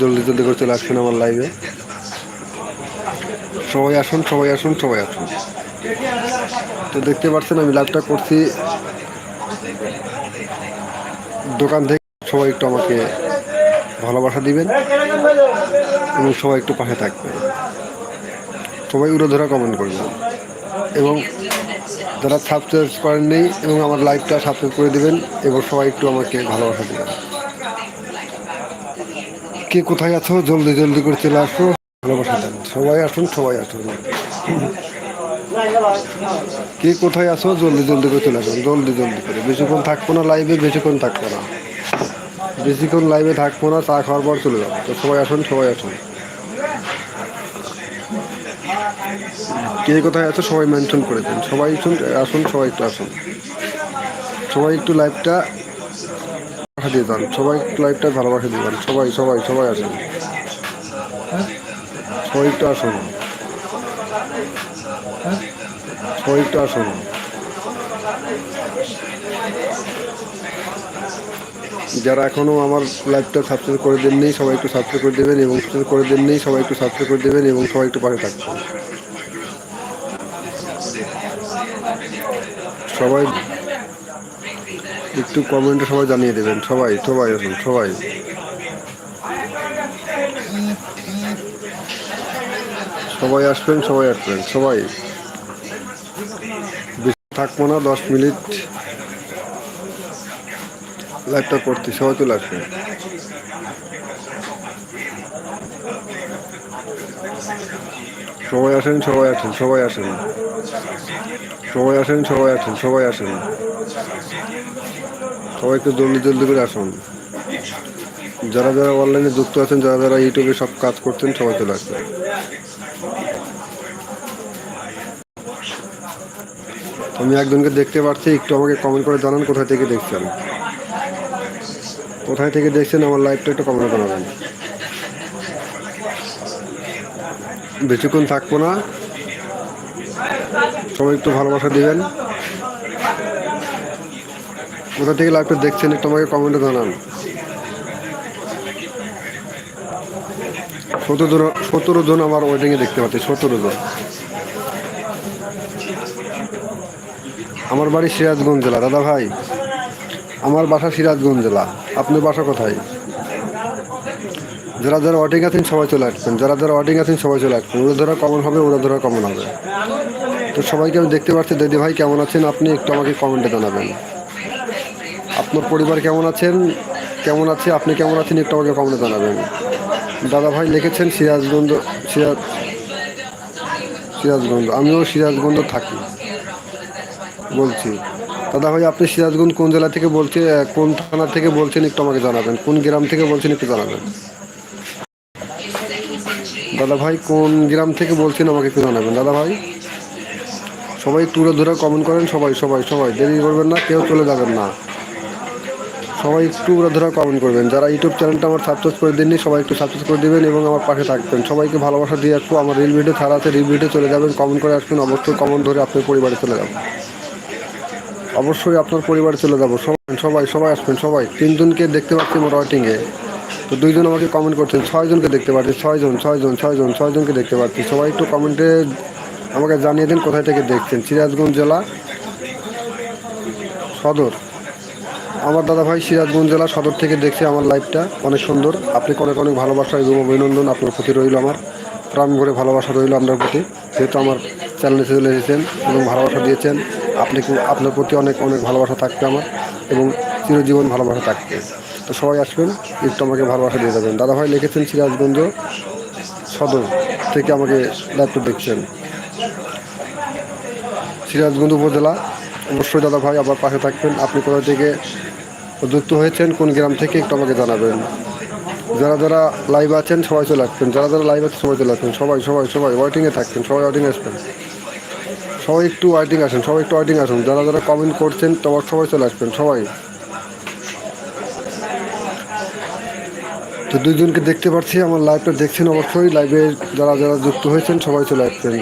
জলদি জলদি করে চলে আসছেন আমার লাইভে সবাই আসুন সবাই আসুন সবাই আসুন। তো দেখতে পাচ্ছেন, আমি লাইভটা করছি। দোকান থেকে সবাই একটু আমাকে ভালোবাসা দিবেন, এবং সবাই একটু পাশে থাকবেন। সবাই উড়োধরা কমেন্ট করবেন। এবং যারা সাবস্ক্রাইব করেননি, এবং আমার লাইভটা সাবস্ক্রাইব করে দিবেন, এবং সবাই একটু আমাকে ভালোবাসা দেবেন। কে কোথায় আছো? জলদি জলদি করে চলে আসো। সবাই আসুন সবাই আসুন। কে কোথায় আছো? জলদি জলদি করে চলে আসুন। জলদি জলদি করে। বেশিক্ষণ থাকব না লাইভে বেশিক্ষণ থাকব না। বেশিক্ষণ লাইভে থাকব না, চা খাওয়ার পর চলে যাব। তো সবাই আসুন সবাই আসুন। কে কোথায় আছো? সবাই মেনশন করে দিন। সবাই আসুন সবাই একটু আসুন। সবাই একটু লাইভটা ভালোবাসা দিয়ে দেন সবাই লাইভটা ভালোবাসা দিয়ে দেন সবাই সবাই সবাই আসেন। সবাই একটু আসুন। সবাই আসুন। যারা এখনও আমার লাইভটা সাবস্ক্রাইব করে দেননি, সবাই একটু সাবস্ক্রাইব করে দেবেন এবং করে দেননি, সবাই একটু সাবস্ক্রাইব করে দেবেন এবং সবাই একটু পাশে থাকবেন। সবাই একটু কমেন্টে সবাই জানিয়ে দেবেন। সবাই সবাই আসুন, সবাই। সবাই আসবেন সবাই আসবেন, সবাই। থাকব না, দশ মিনিট লাইভটা করতে সবাই চলে আসবেন। সবাই আসেন সবাই আসেন সবাই আসেন। সবাই আসেন সবাই আসেন সবাই আসেন। সবাই একটু জলদি জলদি করে আসুন। যারা যারা অনলাইনে যুক্ত আছেন, যারা যারা ইউটিউবে সব কাজ করছেন, সবাই চলে আসবেন। আমি একজনকে দেখতে পাচ্ছি একটু আমাকে কমেন্ট করে জানান, কোথায় থেকে দেখছেন। কোথায় থেকে দেখছেন, আমার লাইভটা একটু কমেন্ট জানাবেন। বেশিক্ষণ থাকব না। সবাই একটু ভালোবাসা দিবেন। কোথা থেকে লাইভটা দেখছেন একটু আমাকে কমেন্টে জানান। সতেরো জন আমার ওয়েটিংয়ে দেখতে পাচ্ছি, সতেরো জন। আমার বাড়ি সিরাজগঞ্জ জেলা। দাদা ভাই, আমার বাসা সিরাজগঞ্জ জেলা। আপনার বাসা কোথায়? যারা যারা ওয়াটিং আছেন সবাই চলে আসবেন। যারা যারা ওয়াটিং আছেন সবাই চলে আসবেন। ওরা ধরা কমন হবে, ওরা ধরা কমন হবে। তো সবাইকে আমি দেখতে পাচ্ছি, দিদি ভাই কেমন আছেন আপনি একটু আমাকে কমেন্টে জানাবেন। আপনার পরিবার কেমন আছেন? কেমন আছে? আপনি কেমন আছেন একটু আমাকে কমেন্টে জানাবেন। দাদা ভাই লিখেছেন সিরাজগঞ্জ, সিরাজ, সিরাজগঞ্জ। আমিও সিরাজগঞ্জ থাকি। বলছি, দাদা ভাই আপনি সিরাজগঞ্জ কোন জেলা থেকে বলছেন কোন থানা থেকে বলছেন একটু আমাকে জানাবেন। কোন গ্রাম থেকে বলছেন একটু জানাবেন। দাদা ভাই কোন গ্রাম থেকে বলছেন আমাকে একটু জানাবেন। দাদা ভাই সবাই তুলে ধরে কমেন্ট করেন, সবাই সবাই সবাই। দেরি করবেন না, কেউ চলে যাবেন না। সবাই একটু উড়ে ধরে কমেন্ট করবেন। যারা ইউটিউব চ্যানেলটা আমার সাবস্ক্রাইব করে দেননি, সবাই একটু সাবস্ক্রাইব করে দেবেন এবং আমার পাশে থাকবেন। সবাইকে ভালোবাসা দিয়ে আসব। আমার রিল ভিডিও ছাড়া আছে রিল ভিডিও চলে যাবেন কমেন্ট করে আসবেন। অবশ্যই কমেন্ট ধরে আপনার পরিবারে চলে যাবেন অবশ্যই আপনার পরিবারে চলে যাব। সবাই সবাই সবাই আসবেন, সবাই। তিনজনকে দেখতে পাচ্ছি ওয়াটিংয়ে তো দুইজন আমাকে কমেন্ট করছেন, ছয়জনকে দেখতে পাচ্ছি ছয়জন ছয়জন ছয়জন, ছয়জনকে দেখতে পাচ্ছি সবাই একটু কমেন্টে আমাকে জানিয়ে দিন কোথায় থেকে দেখছেন। সিরাজগঞ্জ জেলা সদর। আমার দাদা ভাই সিরাজগঞ্জ জেলা সদর থেকে দেখছে আমার লাইফটা অনেক সুন্দর। আপনি অনেক অনেক ভালোবাসা এবং অভিনন্দন, আপনার প্রতি রইল আমার। প্রাণ ভরে ভালোবাসা রইল আপনার প্রতি। যেহেতু আমার চ্যানেলে চলে এসেছেন এবং ভালোবাসা দিয়েছেন, আপনি আপনার প্রতি অনেক অনেক ভালোবাসা থাকবে আমার এবং চিরজীবন ভালোবাসা থাকবে। তো সবাই আসবেন, একটু আমাকে ভালোবাসা দিয়ে যাবেন। দাদাভাই লিখেছেন সিরাজগঞ্জ সদর থেকে আমাকে লাইভটা দেখছেন। সিরাজগঞ্জ উপজেলা, অবশ্যই দাদাভাই আবার পাশে থাকবেন। আপনি কোথা থেকে যুক্ত হয়েছেন, কোন গ্রাম থেকে একটু আমাকে জানাবেন। যারা যারা লাইভ আছেন, সবাই চলে আসবেন। যারা যারা লাইভ আছেন, সবাই চলে আসবেন। সবাই সবাই সবাই ওয়েটিংয়ে থাকবেন সবাই ওয়েটিংয়ে আসবেন। সবাই একটু ওয়েটিং আসেন, সবাই একটু ওয়েটিং আসুন। যারা যারা কমেন্ট করছেন, তোমার সবাই চলে আসবেন, সবাই। তো দুজনকে দেখতে পাচ্ছি আমার লাইভটা দেখছেন অবশ্যই। লাইভে যারা যারা যুক্ত হয়েছেন, সবাই চলে আসবেন